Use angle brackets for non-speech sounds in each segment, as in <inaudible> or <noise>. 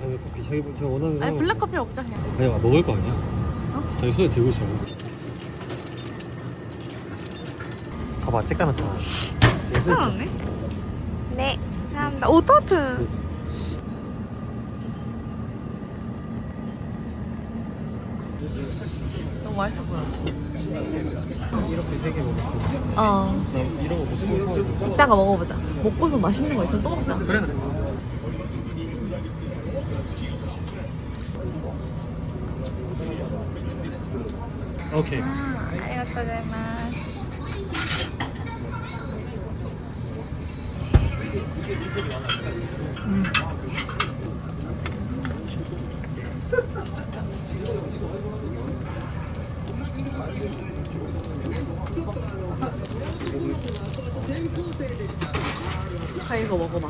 아? 아니 커피 자기 제가 원하는 아니 거. 블랙커피 먹자 그냥. 아니 아, 먹을 거 아니야? 자기 손에 들고 있어. 봐봐 손에 괜찮았네? 네. 감사합니다. 오 따뜻. 너무 맛있어 보여. 이렇게 세개 먹었고. 어. 나 이런 거 무슨 거? 이따가 먹어보자. 먹고서 맛있는 거 있으면 또 먹자. 그래 그래. 오케이. 아, 아리가또 고자이마스. 아 이거 먹어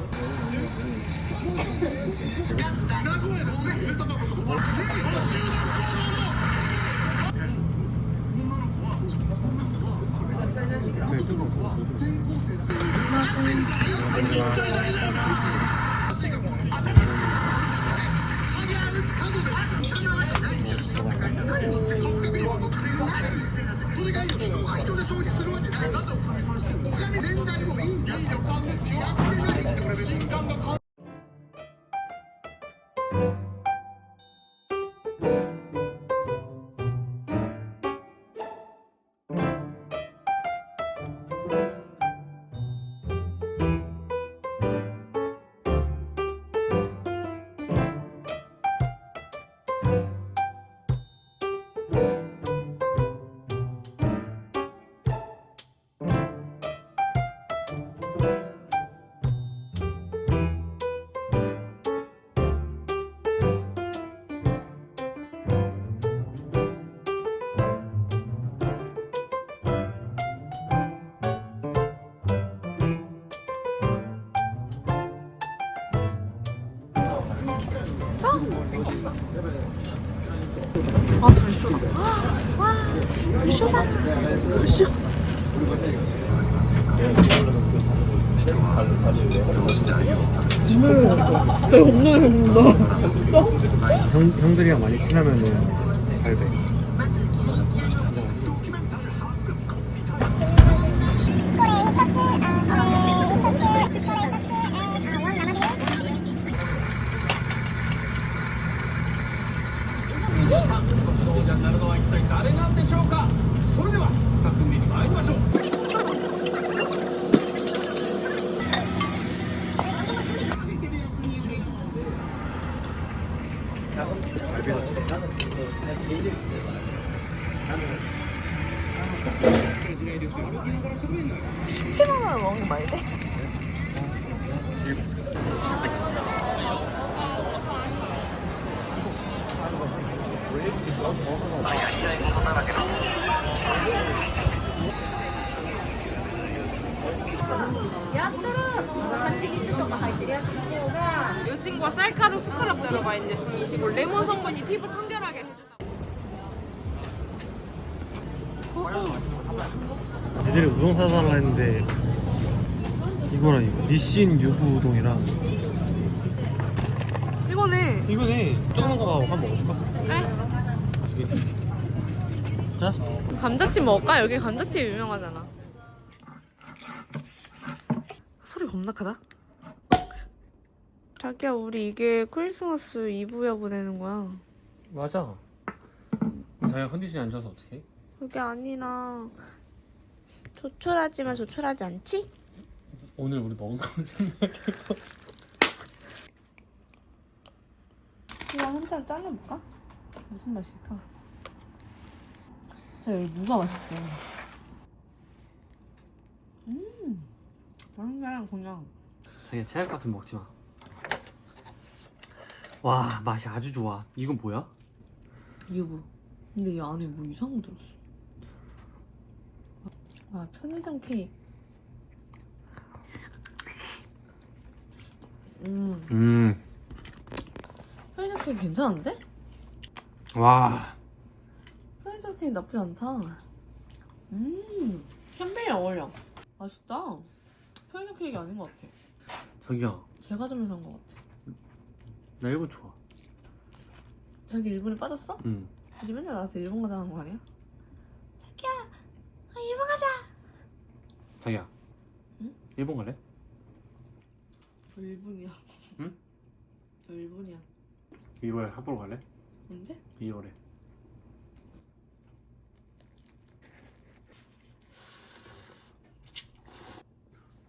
Yeah. 쇼다. 형 형들이랑 많이 친하면은 발배. 십칠만 원을 먹는 거 말이 돼? 이 친구가 쌀가루 스크럽 들어가 있는 제품이시고 레몬 성분이 피부 청 얘들이 우동 사달라 했는데 이거랑 이거 니신 유부 우동이랑 이거네. 이거네 조그만 거 한번 먹어볼까? 그래. 두 개. 자 감자칩 먹을까? 여기 감자칩 유명하잖아. 소리 겁나 크다. 자기야, 우리 이게 크리스마스 2부야 보내는 거야. 맞아 자기가 컨디션이 안 좋아서 어떡해? 그게 아니라 조촐하지만 조촐하지 않지? 오늘 우리 먹은 거 이거 한잔 잘라볼까? 무슨 맛일까? 자, 여기 무가 맛있대. 음, 맛있네, 그냥. 자기가 체할 것 같으면 먹지 마. 와 맛이 아주 좋아. 이건 뭐야? 유부. 근데 이 안에 뭐 이상한 거 들었어. 아, 편의점 케이크. 음, 음. 편의점 케이크 괜찮은데? 와. 편의점 케이크 나쁘지 않다. 음, 캔베리 어울려. 맛있다. 케이크 아닌 것 같아. 자기야 제가 점에서 산 것 같아. 나 일본 좋아 자기 일본에 빠졌어? 응 이제 맨날 나한테 일본 가자는 거 아니야 아, 일본 가자. 자기야 응? 일본 갈래? 저 일본이야. 응? 저 일본이야. 2월에 삿포로 갈래? 언제? 2월에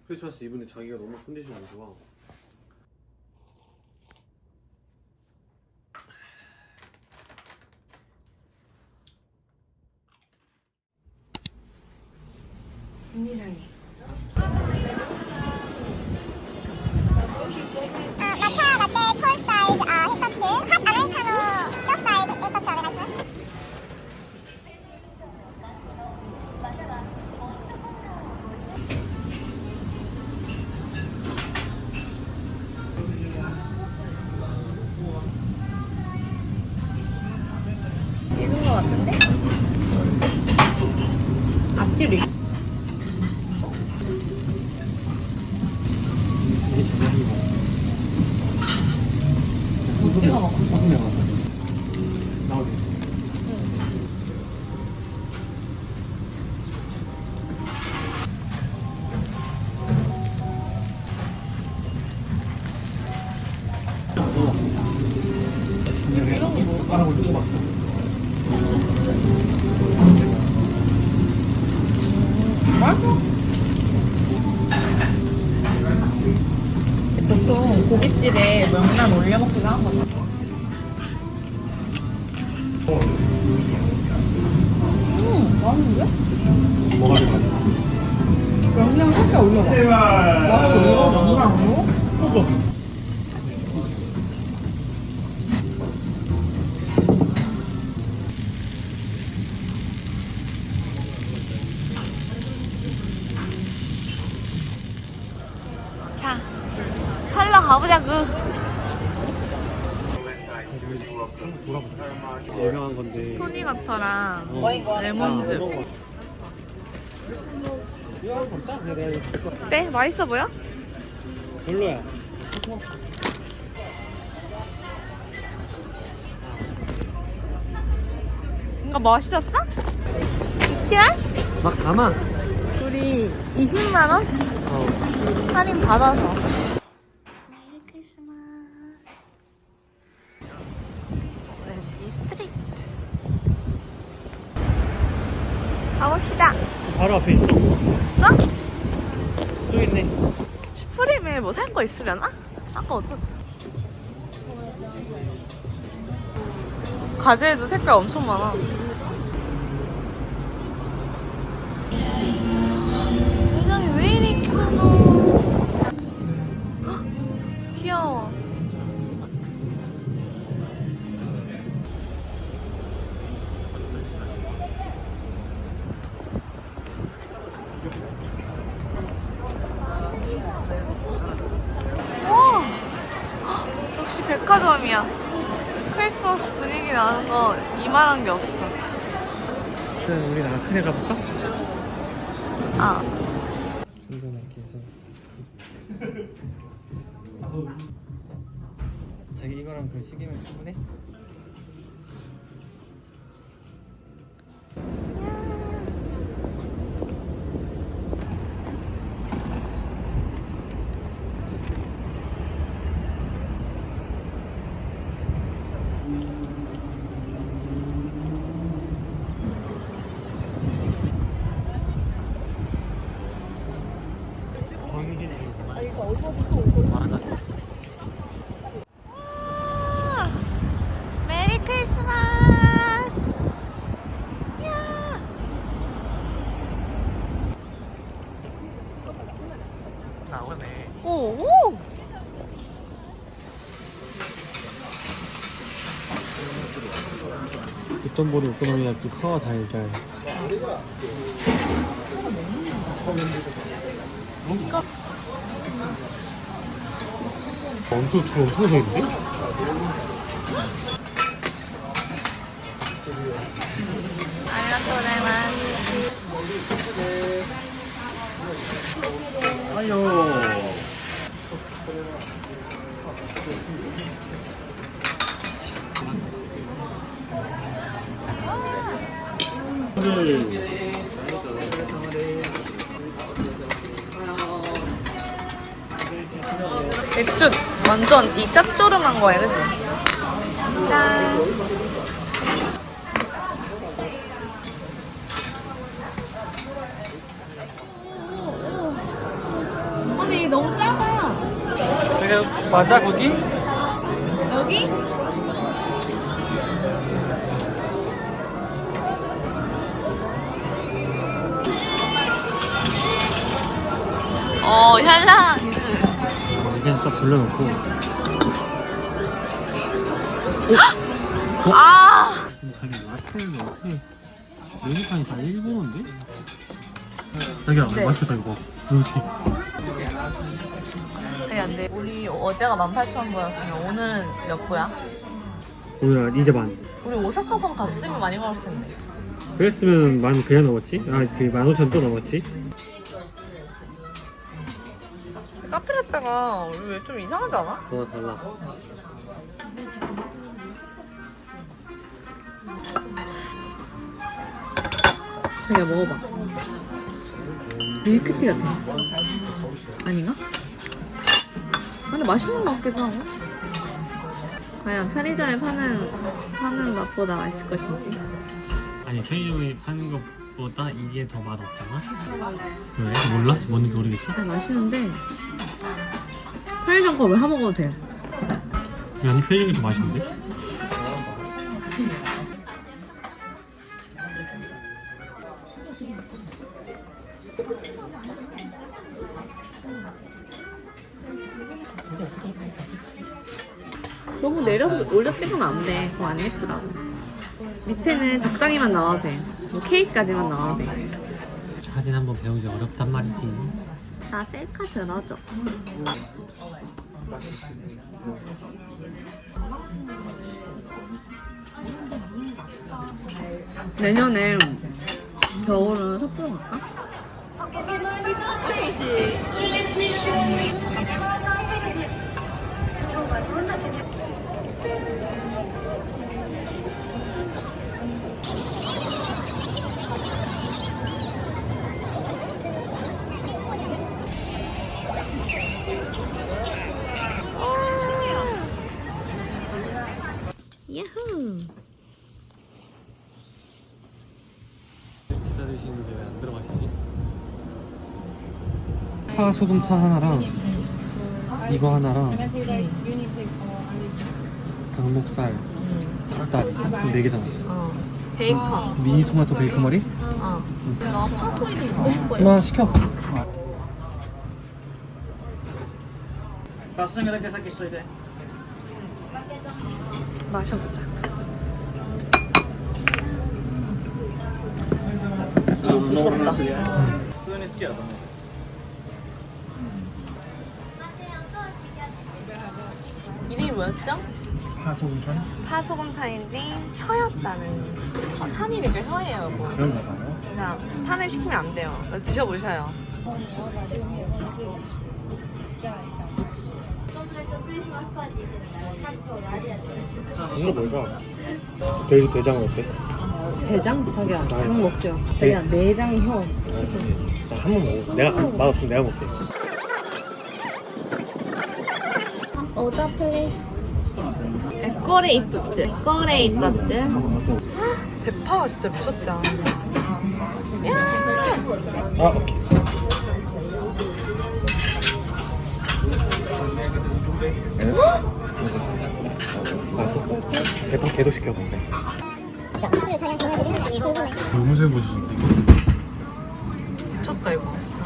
크리스마스 이브에 자기가 너무 컨디션이 안 좋아 아, 찍어 먹어. 나오지 먹기도 하는 거죠. 음, 맛있는데? 뭐가 맛있어? 명란 살짝 올려봐. 맛있어, 이거 명란으로? 그거. 한번 돌아보자 유명한 건데 토니가터랑 어. 레몬즙. 어때? 맛있어 보여? 별로야 이거 맛있었어? 유치원? 막 담아 우리 20만 원 어 할인 받아서. 메리 크리스마스 왠지 스트리트. 가봅시다. 바로 앞에 있어 짠? 또 있네 슈프림에 뭐 살 거 있으려나? 아까 어떤 가재에도 색깔 엄청 많아. 세상에 왜 이리? 헉, <gasps> 귀여워. 백화점이야. 크리스마스 분위기 나는 거 이만한 게 없어. 그럼 우리 아크네 가볼까? 아, 괜찮아 괜찮아 자기 이거랑 그 시계면 충분해? 정리 아 이거 어디서 말하자 아, 메리 크리스마스! 야! 나오네 오, 오! 뒷돈보리 오코노미야끼 파워 달걀 엄청 줄 엄청 서 있는데? 알라토레만. 맥주 완전 이 짭조름한 거야, 그치? 짠. 아니 이게 너무 작아. 그냥 맞아 거기? 여기? 어, 샬랑. 이게 딱 돌려놓고 아! 근데 자기 라떼는 어떻게 메뉴판이 다 일본어인데? 자기야 네. 맛있겠다 이거 이렇게 아니, 안 돼. 우리 어제가 18,000보였으면 오늘은 몇 보야? 오늘 이제 만 우리 오사카성 갔으면 많이 먹었을 텐데. 그랬으면 만 그냥 넘었지? 아그 만 오천 또 넘었지? 카페라떼가 우리 왜좀 이상하지 않아? 어 달라 자기가 먹어봐. 밀크티 같아. 아닌가? 근데 맛있는 것 같기도 하고. 과연 편의점에 파는 파는 맛보다 맛있을 것인지. 아니 편의점에 파는 것보다 이게 더 맛없잖아? 왜? 몰라? 뭔지 모르겠어? 아, 맛있는데 편의점 거왜 사먹어도 돼? 아니 편의점이 더 맛있는데? 너무 내려서 올려 찍으면 안 돼. 그거 안 예쁘다. 밑에는 적당히만 나와도 돼. 뭐 케이크까지만 나와도 돼. 사진 한번 배우기 어렵단 말이지 나 셀카 들어줘. 내년에 겨울은 섣부로 갈까? 소금파 하나랑 이거 하나랑 닭목살 딱 4개잖아 베이컨. 미니 토마토 베이커 머리? 어. 나 파코이도 먹고 시켜. 마셔보자. 부럽다. 이름이 뭐였죠? 파 소금타? 파소금탄인데 혀였다는 혀- 탄이니까 혀예요 뭐. 그런가 봐요 그냥 탄을 시키면 안 돼요 드셔보셔요 이거 뭘까? 돼지 대장은 어때? 대장? 자기야, 장장 먹죠. 자기야, 내장 혀. 한번 먹어 내가 맛없으면 내가 먹게 오다 플레이스. 꼬레 있었지? 꼬레 있었지? 대파가 진짜 미쳤다 아 오케이? 대파 개도 시켜 너무 잘 보시는데 미쳤다 이거 진짜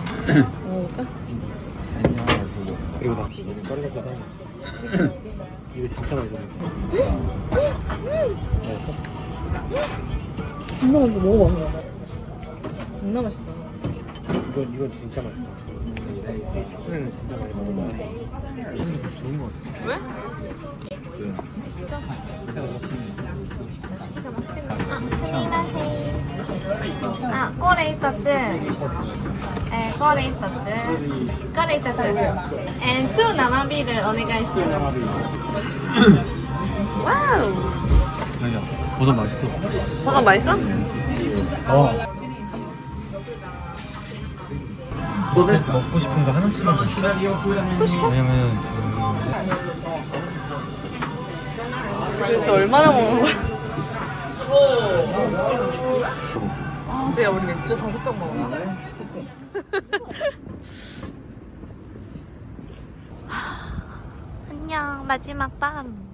그리고 나 이거 진짜 먹어 존나 맛있어. 먹어봐. 존나 맛있다. 이건 이건 진짜 맛있다 초콜릿은 진짜 많이 먹어 이건 좋은 거 같아 왜? 아, 꼬레 있었지? えー、これ一つ。これ一つ。えー、2生ビールお願いします。와우. 아니야 버섯 맛있어 버섯 맛있어? 어 먹고 싶은 거 하나씩만 더 시켜 또 시켜? 왜냐면 도대체 얼마나 먹는 거야? 제가 우리 맥주 다섯 병 먹었나? 안녕 마지막 밤.